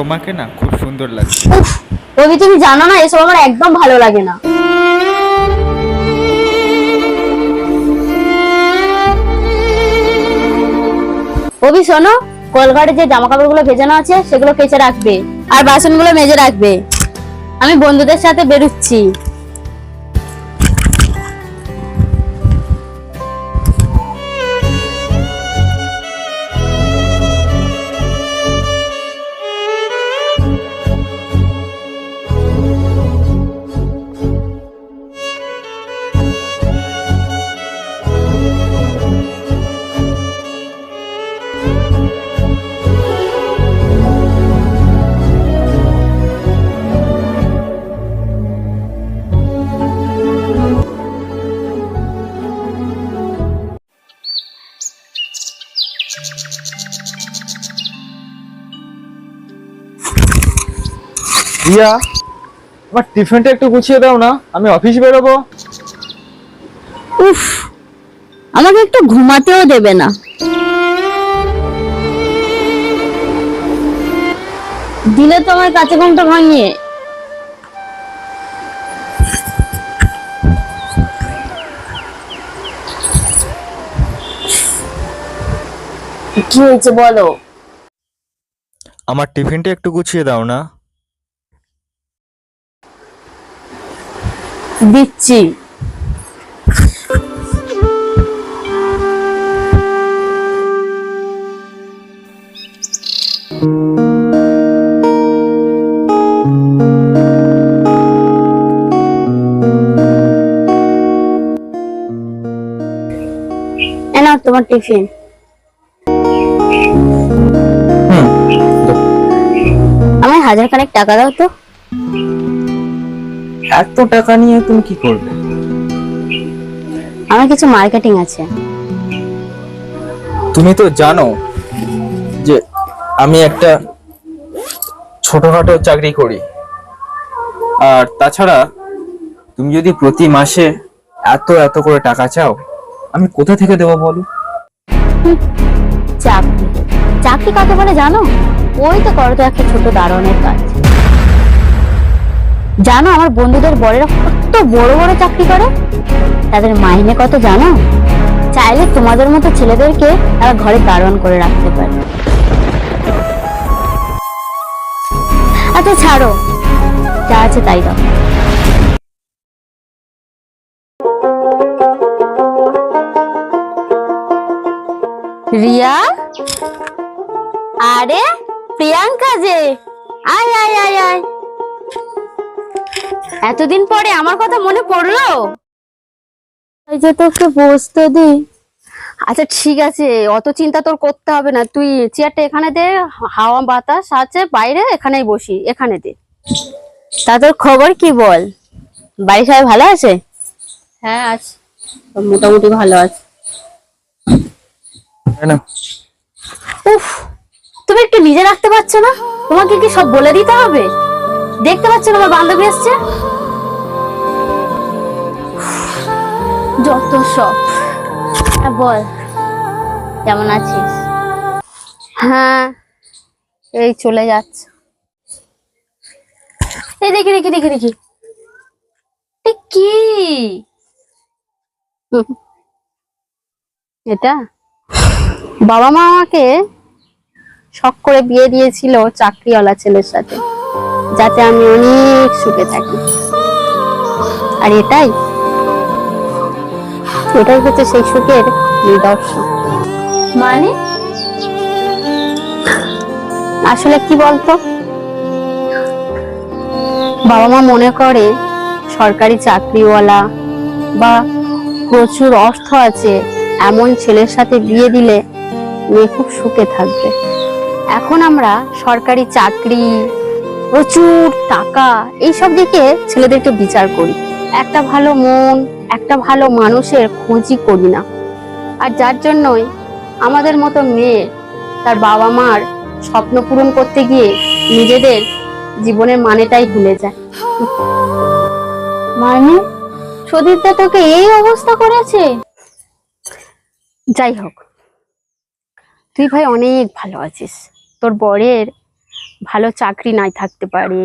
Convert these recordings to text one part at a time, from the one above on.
তোমাকে না খুব সুন্দর লাগছে রবি তুমি জানো না, এসব আমার একদম ভালো লাগে না। রবি, শোনো কলঘাটে যে জামা কাপড়গুলো ভেজানো আছে, সেগুলো কেচে রাখবে, আর বাসনগুলো মেজে রাখবে। আমি বন্ধুদের সাথে বেরোচ্ছি। রিয়া আমার টিফিনটা একটু গুছিয়ে দাও না আমি অফিস বেরোবো। উফ আমাকে একটু ঘুমাতেও দেবে না। দিলে তো আমার কাছে ঘুমটা ভাঙিয়ে। কি হয়েছে বলো? আমার টিফিনটা একটু গুছিয়ে দাও না। দিচ্ছি। তোমার টিফিন। আমায় হাজার খানেক টাকা দাও তো। এত টাকা নিয়ে তুমি কি করবে? আমার কিছু মার্কেটিং আছে। তুমি তো জানো যে আমি একটা ছোটখাটো চাকরি করি। আর তাছাড়া তুমি যদি প্রতি মাসে এত এত করে টাকা চাও আমি কোথা থেকে দেবো বলো? চাকরি। চাকরি কাকে বলে জানো? ওই তো করো তো একটা ছোট দারোয়ানের কাজ। জানো আমার বন্ধুদের বড়েরা কত বড় বড় চাকরি করে? তাদের মাইনে কত জানো? চাইলে তোমাদের মতো ছেলেদেরকে তারা ঘরে দারোয়ান করে রাখতে পারে। আচ্ছা ছাড়ো। যা আছে তাই দাও। রিয়া? আরে, প্রিয়াঙ্কা যে। আয় আয় আয় আয়। এতদিন পরে আমার কথা মনে পড়ল? এই যে তোকে বসতে দি আচ্ছা ঠিক আছে অত চিন্তা তোর করতে হবে না। তুই চেয়ারটা এখানে দে হাওয়া বাতাস আছে বাইরে এখানেই বসি এখানে দে। তা তোর খবর কি বল? বাড়ি সবাই ভালো আছে? হ্যাঁ আছে। মোটামুটি ভালো আছে। উফ তুমি একটু নিজে রাখতে পারছ না? তোমাকে কি সব বলে দিতে হবে? দেখতে পাচ্ছ না আমার বান্ধবী এসছে? যত সব। হ্যাঁ বল। কেমন আছিস? হ্যাঁ এই চলে যাচ্ছে। এই দেখি দেখি দেখি দেখি। কি। এটা? বাবা মা আমাকে শখ করে বিয়ে দিয়েছিল চাকরিওয়ালা ছেলের সাথে। যাতে আমি অনেক সুখে থাকি। আর এটাই? এটাই হচ্ছে সেই সুখের নিদর্শন। মানে? আসলে কি বলতো? বাবা মা মনে করে সরকারি চাকরিওয়ালা বা প্রচুর অর্থ আছে এমন ছেলের সাথে বিয়ে দিলে মেয়ে খুব সুখে থাকবে। এখন আমরা সরকারি চাকরি প্রচুর টাকা এইসব দিকে ছেলেদেরকে বিচার করি। একটা ভালো মন একটা ভালো মানুষের খোঁজই করি না। আর যার জন্যই আমাদের মতো মেয়ে তার বাবা মার স্বপ্ন পূরণ করতে গিয়ে নিজেদের জীবনের মানেটাই ভুলে যায়। মানে? সুদীপটা তোকে এই অবস্থা করেছে? যাই হোক তুই ভাই অনেক ভালো আছিস। তোর বরের ভালো চাকরি নাই থাকতে পারে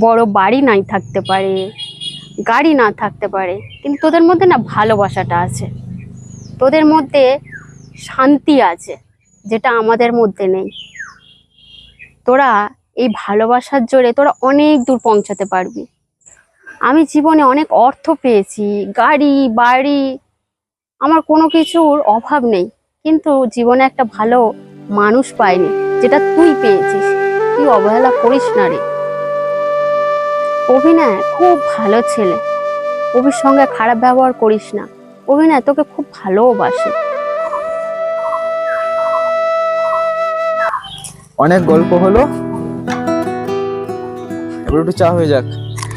বড় বাড়ি নাই থাকতে পারে গাড়ি না থাকতে পারে, কিন্তু তোদের মধ্যে না ভালোবাসাটা আছে। তোদের মধ্যে শান্তি আছে, যেটা আমাদের মধ্যে নেই। তোরা এই ভালোবাসার জোরে তোরা অনেক দূর পৌঁছাতে পারবি। আমি জীবনে অনেক অর্থ পেয়েছি, গাড়ি, বাড়ি, আমার কোনো কিছুর অভাব নেই। কিন্তু জীবনে একটা ভালো মানুষ পাইনি, যেটা তুই পেয়েছিস। তুই অবহেলা করিস না রে। অভিনয় খুব ভালো ছেলে। অভির সঙ্গে খারাপ ব্যবহার করিস না। অভিনয় তোকে খুব ভালোবাসে। অনেক গল্প হলো। এবার একটু চা হয়ে যাক।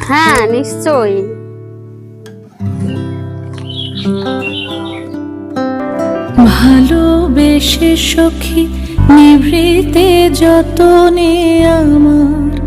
হ্যাঁ নিশ্চয়ই। ভালোবেসে সখী নিভৃতে যতনে আমার